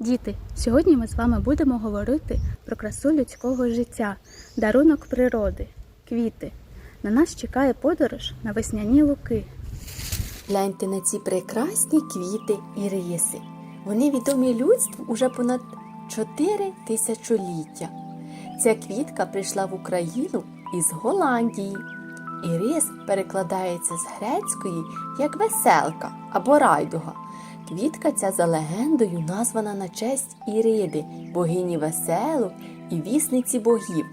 Діти, сьогодні ми з вами будемо говорити про красу людського життя, дарунок природи, квіти. На нас чекає подорож на весняні луки. Гляньте на ці прекрасні квіти і риси. Вони відомі людству уже понад 4 тисячоліття. Ця квітка прийшла в Україну із Голландії. Ірис перекладається з грецької як веселка або райдуга. Квітка ця за легендою названа на честь Іриди, богині веселу і вісниці богів.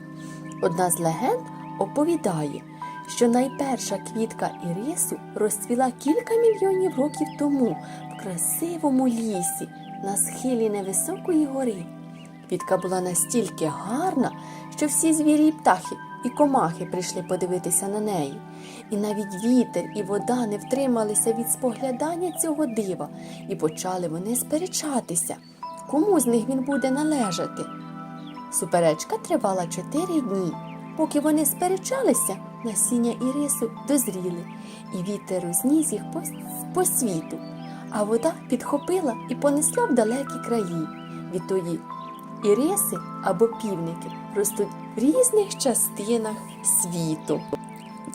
Одна з легенд оповідає, що найперша квітка ірису розцвіла кілька мільйонів років тому в красивому лісі на схилі невисокої гори. Квітка була настільки гарна, що всі звірі і птахи і комахи прийшли подивитися на неї. І навіть вітер і вода не втрималися від споглядання цього дива, і почали вони сперечатися, кому з них він буде належати. Суперечка тривала чотири дні. Поки вони сперечалися, насіння ірису дозріли, і вітер розніс їх по, по світу, а вода підхопила і понесла в далекі краї. Відтоді іриси або півники ростуть в різних частинах світу.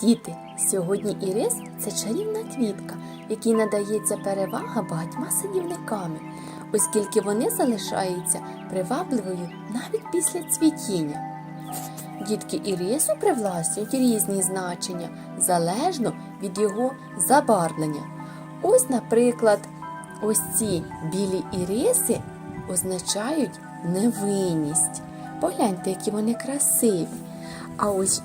Діти, сьогодні ірис це чарівна квітка, якій надається перевага багатьма садівниками, оскільки вони залишаються привабливою навіть після цвітіння. Дітки ірису привласнюють різні значення залежно від його забарвлення. Ось, наприклад, ось ці білі іриси означають невинність. Погляньте, які вони красиві. А ось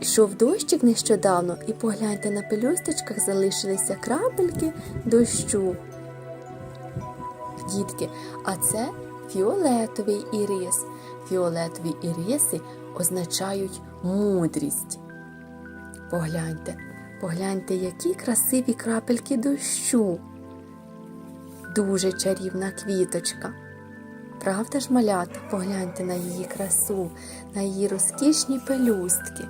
йшов дощик нещодавно, і погляньте на пелюсточках залишилися крапельки дощу. Дітки, а це фіолетовий ірис. Фіолетові іриси означають мудрість. Погляньте, погляньте, які красиві крапельки дощу. Дуже чарівна квіточка. Правда ж, малята, погляньте на її красу, на її розкішні пелюстки.